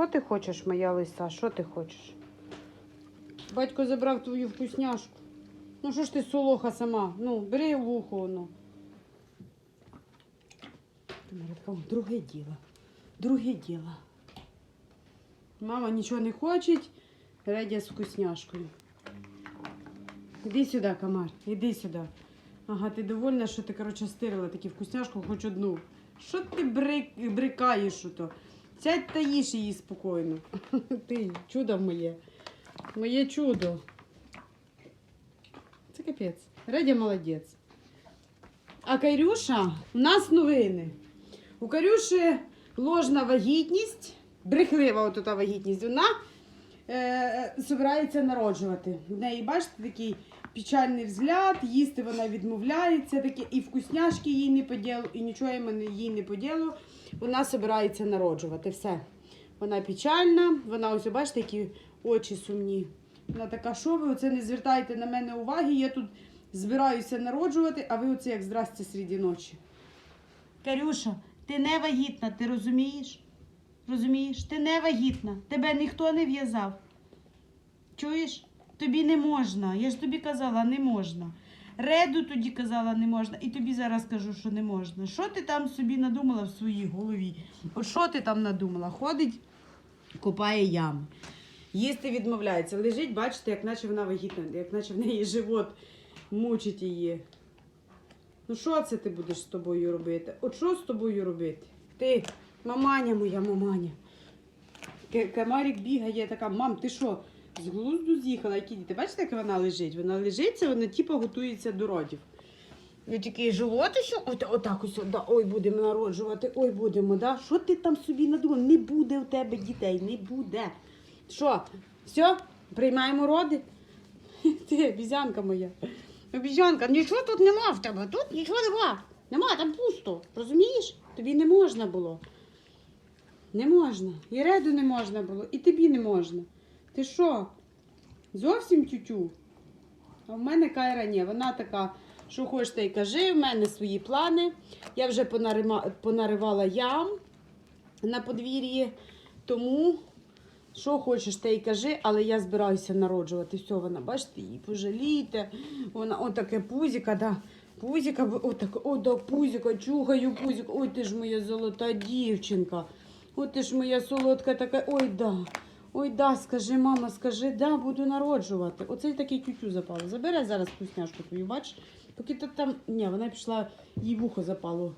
що ти хочеш, моя лиса? Що ти хочеш? Батько забрав твою вкусняшку. Ну що ж ти солоха сама? Ну, бери в ухо воно. О, друге діло. Друге діло. Мама нічого не хоче, Редя з вкусняшкою. Іди сюди, комар, іди сюди. Ага, ти довольна, що ти, коротше, стирила таку вкусняшку, хоч одну. Що ти брик, брикаєш ото? Сядь та їж її спокійно. Ти, чудо моє. Моє чудо. Це капець. Редя молодець. А Карюша, у нас новини. У Карюші ложна вагітність, брехлива от та вагітність. Вона е, збирається народжувати. В неї, бачите, такий печальний взгляд, їсти вона відмовляється, таке, і вкусняшки їй не по ділу, і нічого їй не по ділу. Вона збирається народжувати. Все. Вона печальна, вона ось, бачите, які очі сумні. Вона така, що ви оце не звертайте на мене уваги, я тут збираюся народжувати, а ви оце як здрасте середі ночі. Карюша, ти не вагітна, ти розумієш? Розумієш? Ти не вагітна. Тебе ніхто не в'язав. Чуєш? Тобі не можна. Я ж тобі казала, не можна. Реду тоді казала, не можна, і тобі зараз кажу, що не можна. Що ти там собі надумала в своїй голові? От що ти там надумала? Ходить, копає ями. Їсти відмовляється. Лежить, бачите, як наче вона вагітна, як наче в неї живот мучить її. Ну що це ти будеш з тобою робити? От що з тобою робити? Ти, маманя моя, маманя. Камарік бігає така, мам, ти що? З глузду з'їхала, які діти. Бачите, як вона лежить? Вона лежить, вона типу готується до родів. І такий живот що от, отак ось, да, ой, будемо народжувати, ой, будемо, да? Що ти там собі надумав? Не буде у тебе дітей, не буде. Що, все, приймаємо роди? Ти, обізянка моя. Обізянка, нічого тут нема в тебе, тут нічого нема. Нема, там пусто. Розумієш? Тобі не можна було. Не можна. І реду не можна було, і тобі не можна. Ти що? Зовсім тютю? А в мене Кайра ні, вона така, що хочеш, та й кажи, в мене свої плани. Я вже понаривала ям на подвір'ї, тому що хочеш, те й кажи, але я збираюся народжувати. Все, вона, бачите, її пожалійте. Вона отаке пузіка, да. Пузіка, отак, о, пузіка, чухаю пузіка. Ой, ти ж моя золота дівчинка. Ой, ти ж моя солодка така. Ой, да. Ой, да, скажи, мама, скажи, да, буду народжувати. Оцей такий тютю запало. Забере зараз вкусняшку твою, бачиш? Поки ти там. Ні, вона пішла, їй вухо запало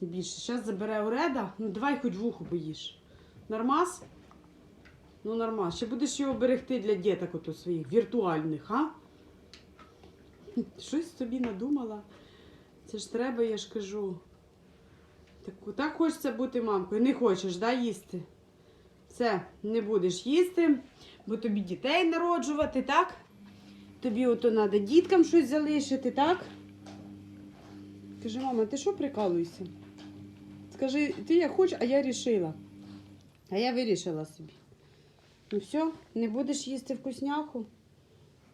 більше. Зараз забере Ореда. Ну давай хоч вухо боїш. Нормас? Ну, нормас. Ще будеш його берегти для діток ото своїх віртуальних, а? Щось собі надумала. Це ж треба, я ж кажу. Так, так хочеться бути мамкою. Не хочеш, да, їсти? Все, не будеш їсти, бо тобі дітей народжувати, так? Тобі ото треба діткам щось залишити, так? Каже, мама, ти що прикалуєшся? Скажи, ти як хочеш, а я рішила. А я вирішила собі. Ну все, не будеш їсти вкусняху,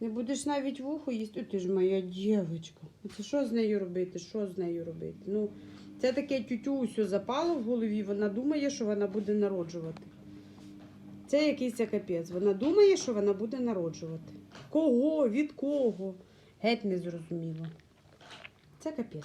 не будеш навіть вухо їсти. О, ти ж моя дівчинка. Це що з нею робити? Що з нею робити? Ну, це таке тютю усе запало в голові, вона думає, що вона буде народжувати. Це якийсь капець. Вона думає, що вона буде народжувати. Кого? Від кого? Геть не зрозуміло. Це капець.